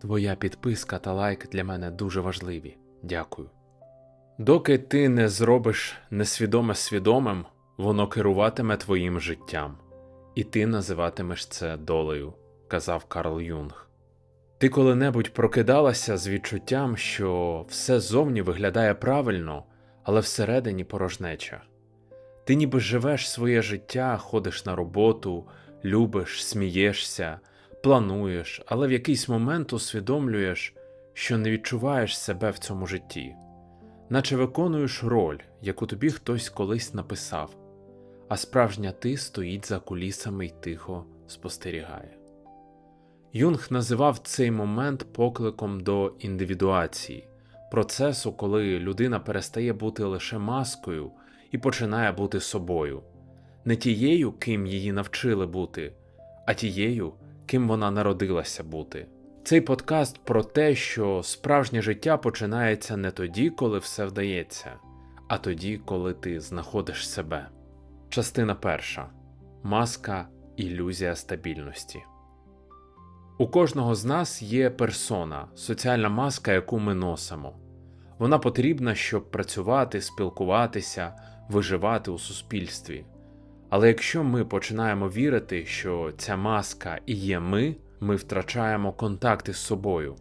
Твоя підписка та лайк для мене дуже важливі. Дякую. Доки ти не зробиш несвідоме свідомим, воно керуватиме твоїм життям, і ти називатимеш це долею, казав Карл Юнг. Ти коли-небудь прокидалася з відчуттям, що все зовні виглядає правильно, але всередині порожнеча. Ти ніби живеш своє життя, ходиш на роботу, любиш, смієшся, плануєш, але в якийсь момент усвідомлюєш, що не відчуваєш себе в цьому житті, наче виконуєш роль, яку тобі хтось колись написав, а справжня ти стоїть за кулісами й тихо спостерігає. Юнг називав цей момент покликом до індивідуації, процесу, коли людина перестає бути лише маскою і починає бути собою, не тією, ким її навчили бути, а тією, ким вона народилася бути. Цей подкаст про те, що справжнє життя починається не тоді, коли все вдається, а тоді, коли ти знаходиш себе. Частина перша маска ілюзія стабільності. У кожного з нас є персона, соціальна маска, яку ми носимо. Вона потрібна, щоб працювати, спілкуватися, виживати у суспільстві. Але якщо ми починаємо вірити, що ця маска і є ми, ми втрачаємо контакти з собою.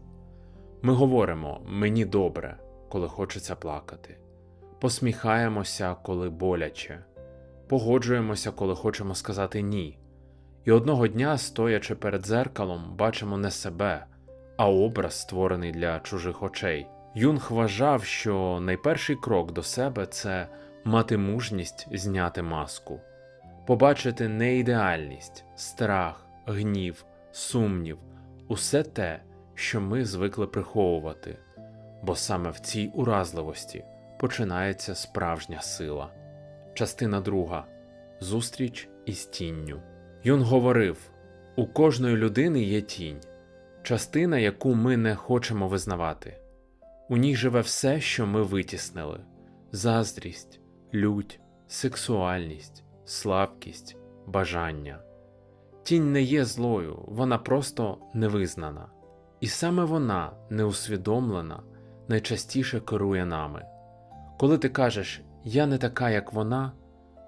Ми говоримо мені добре, коли хочеться плакати, посміхаємося, коли боляче, погоджуємося, коли хочемо сказати ні. І одного дня, стоячи перед зеркалом, бачимо не себе, а образ, створений для чужих очей. Юнг вважав, що найперший крок до себе це мати мужність зняти маску, побачити неідеальність, страх, гнів, сумнів, усе те, що ми звикли приховувати, бо саме в цій уразливості починається справжня сила. Частина друга Зустріч із тінню. Юн говорив: у кожної людини є тінь, частина, яку ми не хочемо визнавати. У ній живе все, що ми витіснили: заздрість, лють, сексуальність, слабкість, бажання. Тінь не є злою, вона просто невизнана. І саме вона, неусвідомлена, найчастіше керує нами. Коли ти кажеш Я не така, як вона,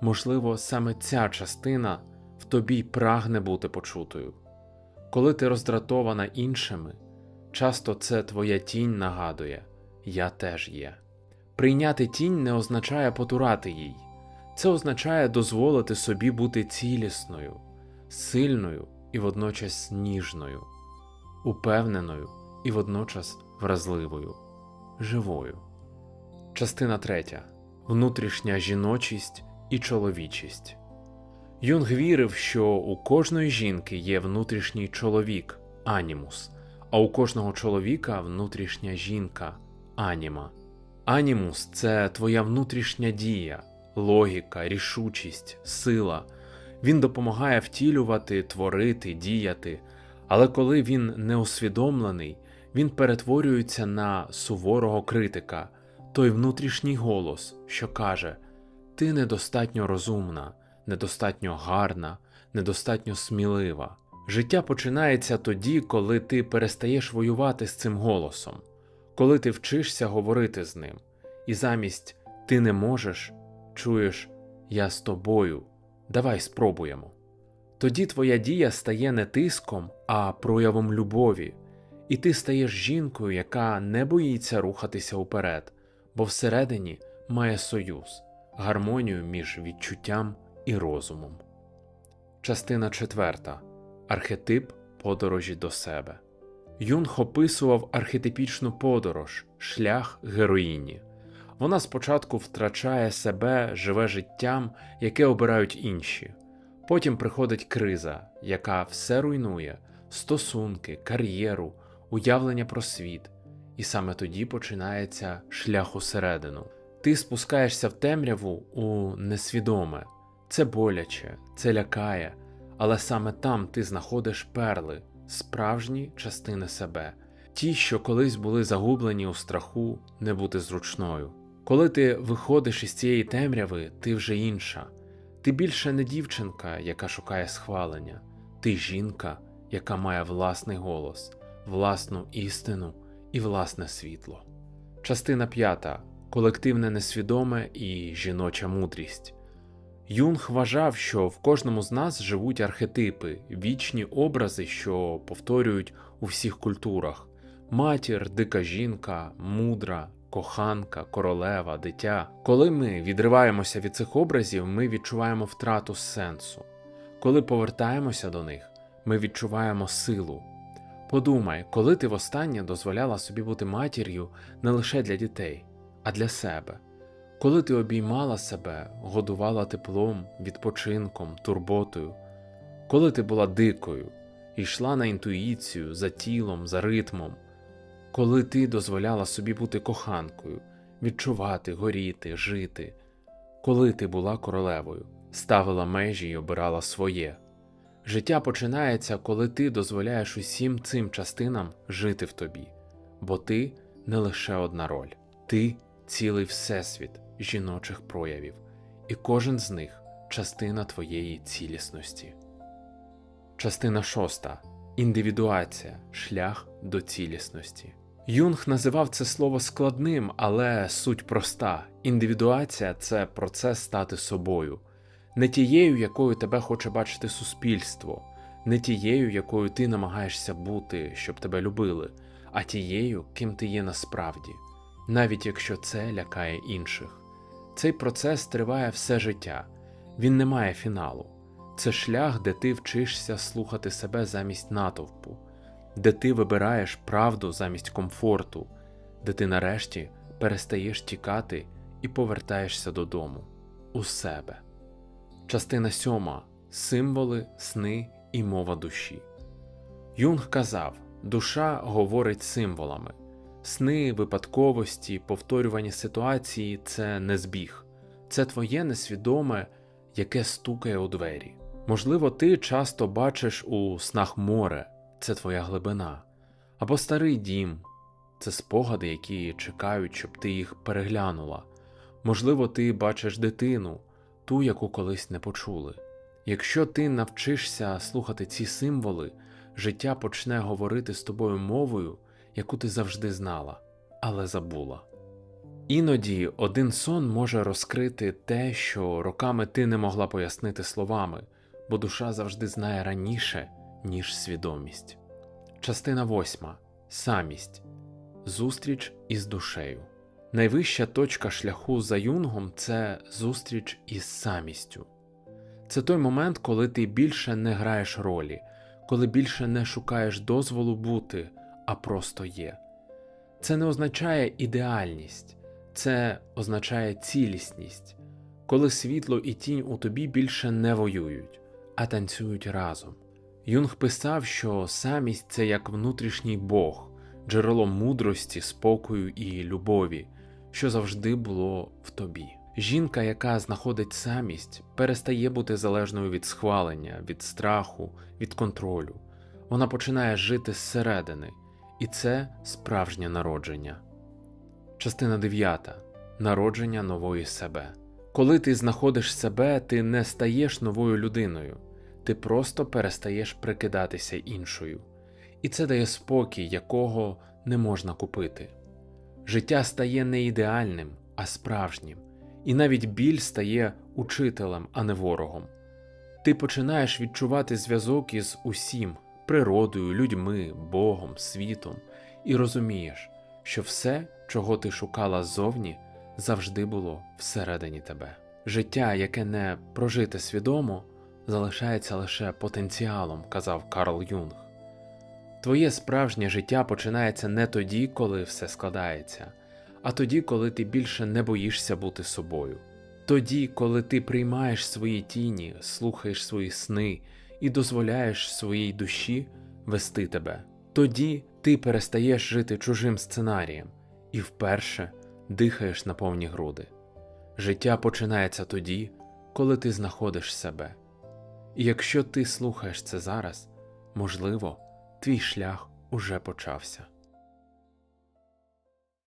можливо, саме ця частина в тобі прагне бути почутою. Коли ти роздратована іншими, часто це твоя тінь нагадує Я теж є. Прийняти тінь не означає потурати їй, це означає дозволити собі бути цілісною, сильною і водночас ніжною, упевненою і водночас вразливою, живою. Частина третя внутрішня жіночість і чоловічість. Юнг вірив, що у кожної жінки є внутрішній чоловік анімус, а у кожного чоловіка внутрішня жінка аніма. Анімус це твоя внутрішня дія, логіка, рішучість, сила. Він допомагає втілювати, творити, діяти, але коли він не усвідомлений, він перетворюється на суворого критика, той внутрішній голос, що каже: Ти недостатньо розумна, недостатньо гарна, недостатньо смілива. Життя починається тоді, коли ти перестаєш воювати з цим голосом, коли ти вчишся говорити з ним, і замість ти не можеш, чуєш Я з тобою, давай спробуємо. Тоді твоя дія стає не тиском, а проявом любові, і ти стаєш жінкою, яка не боїться рухатися уперед, бо всередині має союз, гармонію між відчуттям і розумом. Частина четверта. Архетип подорожі до себе. Юнг описував архетипічну подорож, шлях героїні. Вона спочатку втрачає себе, живе життям, яке обирають інші. Потім приходить криза, яка все руйнує, стосунки, кар'єру, уявлення про світ, і саме тоді починається шлях усередину. Ти спускаєшся в темряву у несвідоме, це боляче, це лякає, але саме там ти знаходиш перли, справжні частини себе, ті, що колись були загублені у страху не бути зручною. Коли ти виходиш із цієї темряви, ти вже інша. Ти більше не дівчинка, яка шукає схвалення, ти жінка, яка має власний голос, власну істину і власне світло. Частина п'ята колективне несвідоме і жіноча мудрість. Юнг вважав, що в кожному з нас живуть архетипи, вічні образи, що повторюють у всіх культурах: матір, дика жінка, мудра, коханка, королева, дитя. Коли ми відриваємося від цих образів, ми відчуваємо втрату сенсу. Коли повертаємося до них, ми відчуваємо силу. Подумай, коли ти востаннє дозволяла собі бути матір'ю не лише для дітей, а для себе. Коли ти обіймала себе, годувала теплом, відпочинком, турботою, коли ти була дикою йшла на інтуїцію за тілом, за ритмом, коли ти дозволяла собі бути коханкою, відчувати, горіти, жити, коли ти була королевою, ставила межі і обирала своє. Життя починається, коли ти дозволяєш усім цим частинам жити в тобі, бо ти не лише одна роль, ти цілий всесвіт жіночих проявів, і кожен з них частина твоєї цілісності. Частина шоста індивідуація шлях до цілісності. Юнг називав це слово складним, але суть проста. Індивідуація це процес стати собою, не тією, якою тебе хоче бачити суспільство, не тією, якою ти намагаєшся бути, щоб тебе любили, а тією, ким ти є насправді, навіть якщо це лякає інших. Цей процес триває все життя, він не має фіналу. Це шлях, де ти вчишся слухати себе замість натовпу, де ти вибираєш правду замість комфорту, де ти нарешті перестаєш тікати і повертаєшся додому у себе. Частина сьома символи, сни і мова душі. Юнг казав: душа говорить символами. Сни, випадковості, повторювані ситуації це не збіг, це твоє несвідоме, яке стукає у двері. Можливо, ти часто бачиш у снах море, це твоя глибина, або старий дім, це спогади, які чекають, щоб ти їх переглянула. Можливо, ти бачиш дитину, ту, яку колись не почули. Якщо ти навчишся слухати ці символи, життя почне говорити з тобою мовою яку ти завжди знала, але забула. Іноді один сон може розкрити те, що роками ти не могла пояснити словами, бо душа завжди знає раніше, ніж свідомість. Частина восьма самість зустріч із душею. Найвища точка шляху за юнгом це зустріч із самістю. Це той момент, коли ти більше не граєш ролі, коли більше не шукаєш дозволу бути а просто є. Це не означає ідеальність, це означає цілісність, коли світло і тінь у тобі більше не воюють, а танцюють разом. Юнг писав, що самість це як внутрішній Бог, джерело мудрості, спокою і любові, що завжди було в тобі. Жінка, яка знаходить самість, перестає бути залежною від схвалення, від страху, від контролю. Вона починає жити зсередини, і це справжнє народження. Частина 9. Народження нової себе. Коли ти знаходиш себе, ти не стаєш новою людиною, ти просто перестаєш прикидатися іншою, і це дає спокій, якого не можна купити. Життя стає не ідеальним, а справжнім, і навіть біль стає учителем, а не ворогом. Ти починаєш відчувати зв'язок із усім, природою, людьми, Богом, світом, і розумієш, що все, чого ти шукала ззовні, завжди було всередині тебе. Життя, яке не прожите свідомо, залишається лише потенціалом, казав Карл Юнг. Твоє справжнє життя починається не тоді, коли все складається, а тоді, коли ти більше не боїшся бути собою. Тоді, коли ти приймаєш свої тіні, слухаєш свої сни і дозволяєш своїй душі вести тебе. Тоді ти перестаєш жити чужим сценарієм і вперше дихаєш на повні груди. Життя починається тоді, коли ти знаходиш себе. І якщо ти слухаєш це зараз, можливо, твій шлях уже почався.